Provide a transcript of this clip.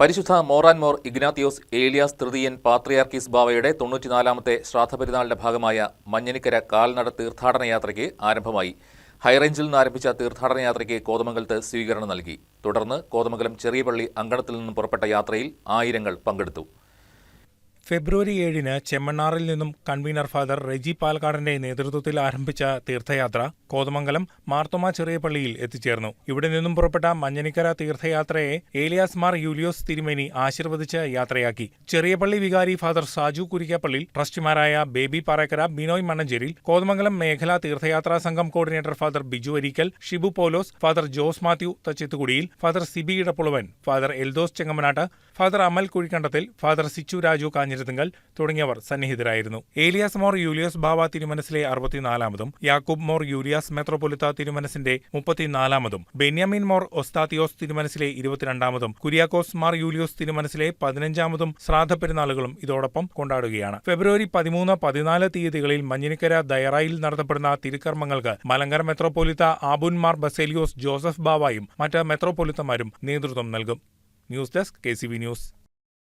പരിശുദ്ധ Moran Mor Ignatius Elias തൃതീയൻ പാത്രിയാർക്കീസ് ബാവയുടെ തൊണ്ണൂറ്റിനാലാമത്തെ ശ്രാദ്ധപെരുന്നാളിന്റെ ഭാഗമായ മഞ്ഞനിക്കര കാൽനട തീർത്ഥാടന യാത്രയ്ക്ക് ആരംഭമായി. ഹൈറേഞ്ചിൽ നിന്ന് ആരംഭിച്ച തീർത്ഥാടന യാത്രയ്ക്ക് കോതമംഗലത്ത് സ്വീകരണം നൽകി. തുടർന്ന് കോതമംഗലം ചെറിയപള്ളി അങ്കണത്തിൽ നിന്നും പുറപ്പെട്ട യാത്രയിൽ ആയിരങ്ങൾ പങ്കെടുത്തു. ഫെബ്രുവരി ഏഴിന് ചെമ്മണ്ണാറിൽ നിന്നും കൺവീനർ ഫാദർ റെജി പാലക്കാടിന്റെ നേതൃത്വത്തിൽ ആരംഭിച്ച തീർത്ഥയാത്ര കോതമംഗലം മാർത്തോമ ചെറിയ പള്ളിയിൽ എത്തിച്ചേർന്നു. ഇവിടെ നിന്നും പുറപ്പെട്ട മഞ്ഞനിക്കര തീർത്ഥയാത്രയെ ഏലിയാസ് മാർ യൂലിയോസ് തിരുമേനി ആശീർവദിച്ച് യാത്രയാക്കി. ചെറിയപള്ളി വികാരി ഫാദർ സാജു കുരിക്കപ്പള്ളി ട്രസ്റ്റിമാരായ ബേബി പാറക്കര ബിനോയ് മണ്ണഞ്ചേരിൽ കോതമംഗലം മേഖലാ തീർത്ഥയാത്രാ സംഘം coordinator father Biju Arikkal Shibu Poulose father Jose Mathew Thachithukudiyil father Siby Edappulavan father Eldhose Chengamanatt father Amal Kuzhikandathil father Sichu Raju Kanjirathingal തുടങ്ങിയവർ സന്നിഹിതരായിരുന്നു. ഏലിയാസ് മോർ യൂലിയസ് ബാവ തിരുമനസിലെ അറുപത്തിനാലാമതും യാക്കൂബ് മോർ യൂലിയാസ് മെത്രോപൊലിത്ത തിരുമനസിന്റെ മുപ്പത്തിനാലാമതും ബെന്യാമിൻ മോർ ഒസ്താത്തിയോസ് തിരുമനസിലെ ഇരുപത്തിരണ്ടാമതും കുര്യാക്കോസ് മാർ യൂലിയോസ് തിരുമനസിലെ പതിനഞ്ചാമതും ശ്രാദ്ധ പെരുന്നാളുകളും ഇതോടൊപ്പം കൊണ്ടാടുകയാണ്. ഫെബ്രുവരി പതിമൂന്ന് പതിനാല് തീയതികളിൽ മഞ്ഞിനിക്കര ദയറായിൽ നടത്തപ്പെടുന്ന തിരുക്കർമ്മങ്ങൾക്ക് മലങ്കര മെത്രോപൊലിത്ത ആബുൻ മാർ ബസേലിയോസ് ജോസഫ് ബാവായും മറ്റ് മെത്രോപൊലിത്തമാരും നേതൃത്വം നൽകും. News desk K news.